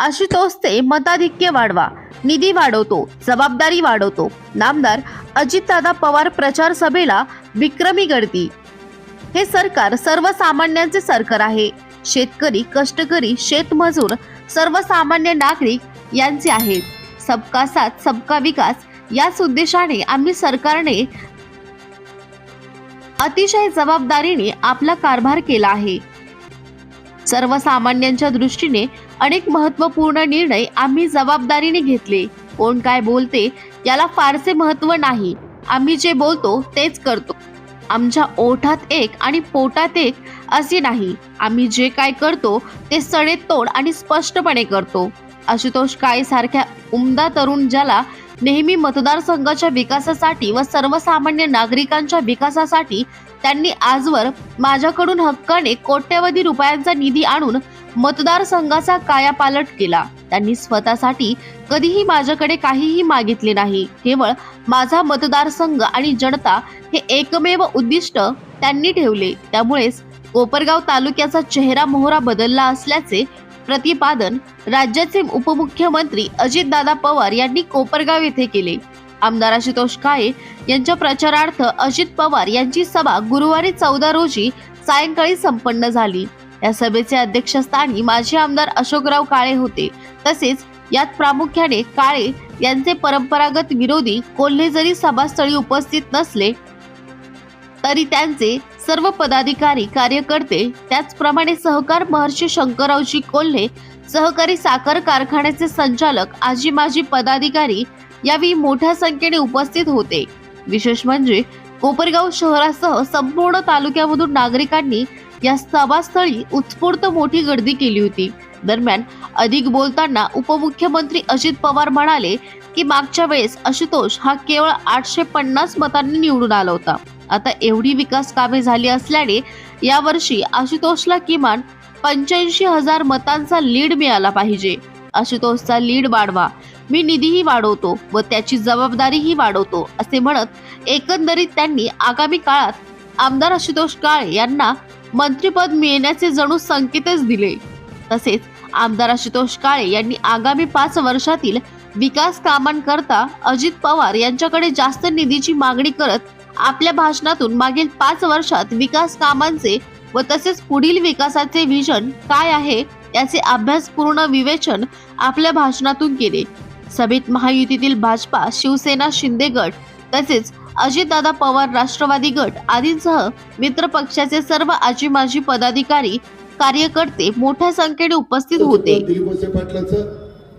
आशुतोषचे मताधिक्य वाढवा. निधी वाढवतो जबाबदारी वाढवतो. नामदार अजितदादा पवार प्रचार सभेला विक्रमी गर्दी. हे सरकार सर्वसामान्यांचे सरकार आहे. शेतकरी कष्टकरी शेतमजूर सर्वसामान्य नागरिक यांचे आहे सबका साथ सबका विकास याच उद्देशाने आम्ही सरकारने अतिशय जबाबदारीने आपला कारभार केला आहे. सर्वसामान्यांच्या दृष्टीने अनेक महत्त्वपूर्ण निर्णय आम्ही जबाबदारीने घेतले. कोण काय बोलते याला फारसे महत्त्व नाही. आम्ही जे बोलतो तेच करतो. आमच्या ओठात एक आणि पोटात एक असे नाही. आम्ही जे काय करतो ते सडेतोड आणि स्पष्टपणे करतो. आशुतोष काळे सारख्या उमदा तरुण ज्याला नेहमी मतदारसंघाच्या विकासासाठी व सर्वसामान्य नागरिकांच्या विकासासाठी त्यांनी आजवर माझ्याकडून हक्काने कोट्यवधी रुपयांचा निधी आणून मतदारसंघाचा कायापालट केला. त्यांनी स्वतःसाठी कधीही माझ्याकडे काहीही मागितले नाही. केवळ माझा मतदारसंघ आणि जनता हे एकमेव उद्दिष्ट त्यांनी ठेवले. त्यामुळेच कोपरगाव तालुक्याचा चेहरा मोहरा बदलला असल्याचे प्रतिपादन राज्याचे उपमुख्यमंत्री अजितदादा पवार यांनी कोपरगाव येथे केले. आमदार आशुतोष काळे यांच्या प्रचारार्थ अजित पवार यांची सभा गुरुवारी चौदा रोजी सायंकाळी संपन्न झाली. या सभेचे अध्यक्षस्थानी माजी आमदार अशोकराव काळे होते. तसेच यात प्रामुख्याने काळे यांचे परंपरागत विरोधी कोल्हे जरी सभास्थळी उपस्थित नसले तरी त्यांचे सर्व पदाधिकारी कार्यकर्ते त्याचप्रमाणे सहकार महर्षी शंकररावजी कोल्हे सहकारी साखर कारखान्याचे संचालक आजी माजी पदाधिकारी यावेळी मोठ्या संख्येने उपस्थित होते. विशेष म्हणजे कोपरगाव शहरासह संपूर्ण तालुक्यामधून नागरिकांनी या सभास्थळी उत्स्फूर्त मोठी गर्दी केली होती. दरम्यान अधिक बोलताना उपमुख्यमंत्री अजित पवार म्हणाले की मागच्या वेळेस आशुतोष हा केवळ आठशे पन्नास मतांनी निवडून आला होता. आता एवढी विकास कामे झाली असल्याने यावर्षी आशुतोषला किमान पंच्याऐंशी हजार मतांचा लीड मिळाला पाहिजे. आशुतोषचा लीड वाढवा. मी निधीही वाढवतो व त्याची जबाबदारीही वाढवतो असे म्हणत एकंदरीत त्यांनी आगामी काळात आमदार आशुतोष काळे यांना मंत्रीपद मिळण्याचे जणू संकेतच दिले. तसेच आमदार आशुतोष काळे यांनी आगामी पाच वर्षातील विकास कामांकरता अजित पवार यांच्याकडे जास्त निधीची मागणी करत आपल्या भाषणातून मागील पाच वर्षात विकास कामांचे व तसेच पुढील विकासाचे विजन काय आहे याचे अभ्यासपूर्ण विवेचन आपल्या भाषणातून केले. सभेत महायुतीतील भाजपा शिवसेना शिंदे गट तसेच अजितदादा पवार राष्ट्रवादी गट आदींसह मित्र पक्षाचे सर्व आजी माजी पदाधिकारी कार्यकर्ते मोठ्या संख्येने उपस्थित होते.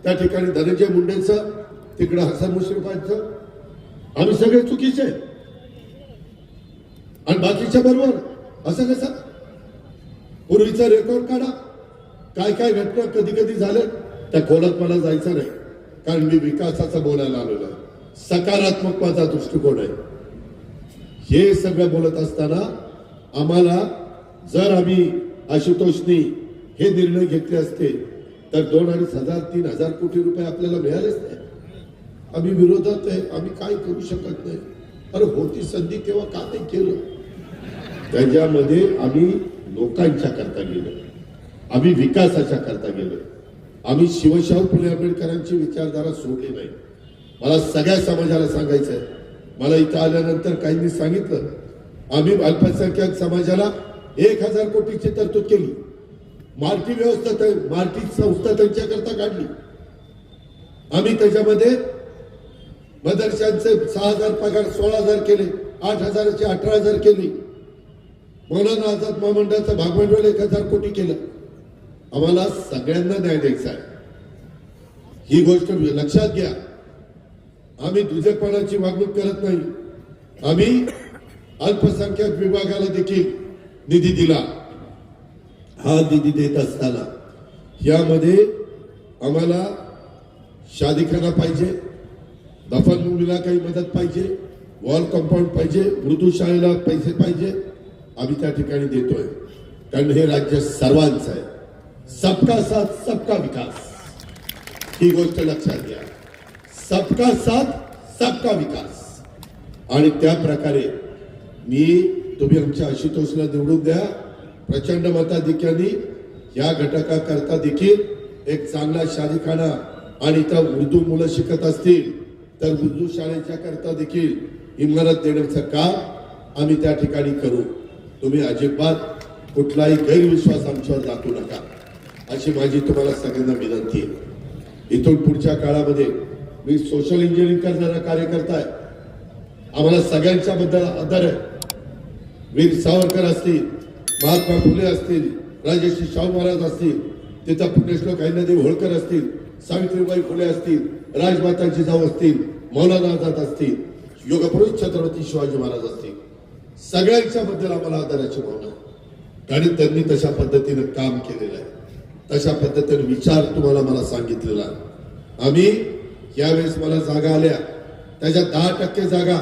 त्या ठिकाणी धनंजय मुंडेंचं तिकडं हसन मुश्रीफांचं आम्ही सगळे चुकीचे. आणि बाकीच्या बरोबर असं कसं? पूर्वीचा रेकॉर्ड काढा. काय काय घटना कधी कधी झाल्या? त्या खोलात मला जायचं नाही. कारण मी विकासाचं बोलायला आलेलो आहे. सकारात्मक माझा दृष्टिकोन आहे. हे सगळं बोलत असताना आम्हाला जर आम्ही आशुतोषनी हे निर्णय घेतले असते तर दोन अडीच हजार तीन हजार कोटी रुपये आपल्याला मिळालेच नाही. आम्ही विरोधात आहे. आम्ही काय करू शकत नाही? अरे होती संधी तेव्हा का नाही केलं? त्याच्यामध्ये आम्ही लोकांच्या करता गेलो. आम्ही विकासाच्या करता गेलो. आम्ही शिवशाहू फुले आंबेडकरांची विचारधारा सोडली नाही. मला सगळ्या समाजाला सांगायचं आहे मला इथं आल्यानंतर काहींनी सांगितलं आम्ही अल्पसंख्याक समाजाला एक हजार कोटीची तरतूद केली. मार्टी व्यवस्था मार्टी संस्था त्यांच्याकरता काढली. आम्ही त्याच्यामध्ये मदरशांचे सहा हजार पगार सोळा हजार केले आठ हजाराचे अठरा हजार केली. मौलाना आझाद महामंडळाचं भागभांडवल एक हजार कोटी केलं. आम्हाला सगळ्यांना न्याय द्यायचा आहे. ही गोष्ट लक्षात घ्या. आम्ही दुजकपणाची वागणूक करत नाही. आम्ही अल्पसंख्याक विभागाला देखील निधी दिला. हा निधी देत असताना यामध्ये आम्हाला शादीखाना पाहिजे दफनभूमीला काही मदत पाहिजे वॉल कंपाऊंड पाहिजे मृदू शाळेला पैसे पाहिजे आम्ही त्या ठिकाणी देतोय. कारण हे राज्य सर्वांचं आहे. सबका साथ सबका विकास. ही गोष्ट लक्षात घ्या. सबका साथ सबका विकास. आणि त्या प्रकारे मी तुम्ही आमच्या आशुतोषला निवडून द्या. प्रचंड मताधिक्याने या घटकाकरता देखील एक चांगला शाळेखाना आणि त्या उर्दू मुलं शिकत असतील तर उर्दू शाळेच्या करता देखील इमारत देण्याचं काम आम्ही त्या ठिकाणी करू. तुम्ही अजिबात कुठलाही गैरविश्वास आमच्यावर दाखवू नका. अशी माझी तुम्हाला सगळ्यांना विनंती आहे. इथून पुढच्या काळामध्ये मी सोशल इंजिनिअरिंग करणारा कार्यकर्ता आहे. आम्हाला सगळ्यांच्या बद्दल आदर आहे. वीर सावरकर असतील महात्मा फुले असतील राजश्री शाहू महाराज असतील तिथं पुण्यश्लोक अहिल्यादेव होळकर असतील सावित्रीबाई फुले असतील राजमाता जिजाऊ असतील मौलाना आझाद असतील योगपुरुष छत्रपती शिवाजी महाराज असतील. सगळ्यांच्या बद्दल आम्हाला आदराची भावना आहे. त्यांनी तशा पद्धतीनं काम केलेलं आहे. तशा पद्धतीने विचार तुम्हाला मला सांगितलेला आहे. आम्ही यावेळेस मला जागा आल्या. त्याच्या दहा टक्के जागा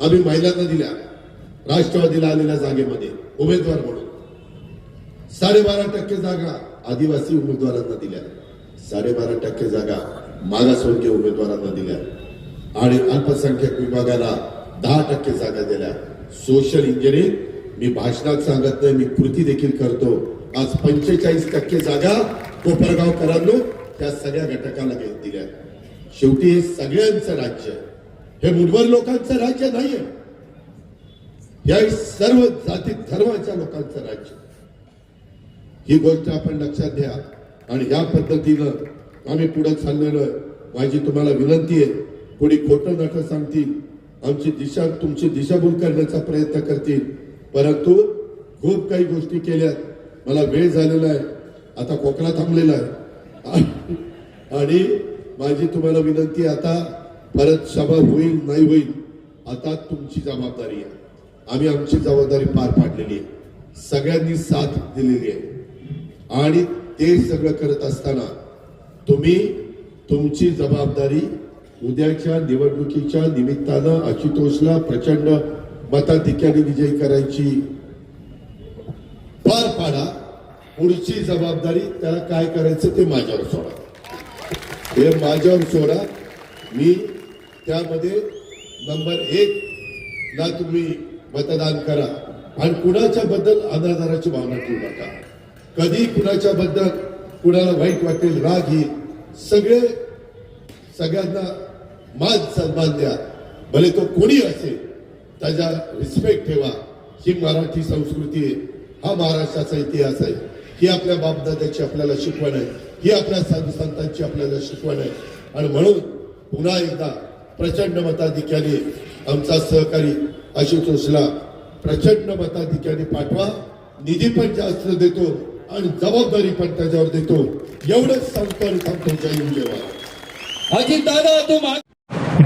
आम्ही महिलांना दिल्या. राष्ट्रवादीला आलेल्या जागेमध्ये उमेदवार म्हणून. साडेबारा टक्के जागा आदिवासी उमेदवारांना दिल्या. साडेबारा टक्के जागा मागासवर्गीय उमेदवारांना दिल्या. आणि अल्पसंख्याक विभागाला दहा टक्के जागा दिल्या. सोशल इंजिनिअरिंग मी भाषणात सांगत नाही मी कृती देखील करतो. आज पंचेचाळीस टक्के जागा कोपरगावकरांनो त्या सगळ्या घटकाला घेत दिल्या. शेवटी हे सगळ्यांचं राज्य हे मुठभर लोकांचं राज्य नाहीये. या सर्व जाती धर्माच्या लोकांचं राज्य. ही गोष्ट आपण लक्षात घ्या. आणि या पद्धतीनं आम्ही पुढे चाललेलो आहे. माझी तुम्हाला विनंती आहे कोणी खोटं नटं सांगतील आमची दिशा तुमची दिशाभूल करण्याचा प्रयत्न करतील. परंतु खूप काही गोष्टी केल्यात. मला वेळ झालेला आहे. आता कोकणा थांबलेला आहे. आणि माझी तुम्हाला विनंती आता परत सभा होईल नाही होईल आता तुमची जबाबदारी आहे. आम्ही आमची जबाबदारी पार पाडलेली आहे. सगळ्यांनी साथ दिलेली आहे. आणि ते सगळं करत असताना तुम्ही तुमची जबाबदारी उद्याच्या निवडणुकीच्या निमित्तानं आशुतोषला प्रचंड मताधिक्याने विजयी करायची पार पाडा. पुढची जबाबदारी त्याला काय करायचं ते माझ्यावर सोडा. हे माझ्यावर सोडा. मी त्यामध्ये नंबर एक ला तुम्ही मतदान करा. आणि कुणाच्या बद्दल अनादाराची भावना ठेवू नका. कधी कुणाच्या बद्दल कुणाला वाईट वाटेल राग येईल सगळे सगळ्यांना मान सन्मान द्या. भले तो कोणी असेल त्याचा रिस्पेक्ट ठेवा. ही मराठी संस्कृती आहे. हा महाराष्ट्राचा इतिहास आहे. ही आपल्या बापदाद्याची आपल्याला शिकवण आहे. ही आपल्या साधू संतांची आपल्याला शिकवण आहे. आणि म्हणून पुन्हा एकदा प्रचंड मताधिक्याने आमचा सहकारी आशुतोषला प्रचंड मताधिक्याने पाठवा. निधी पण जास्त देतो आणि जबाबदारी पण त्याच्यावर देतो. एवढंच सांगतो आणि थांबतो. जय जेव्हा अजित दादा तू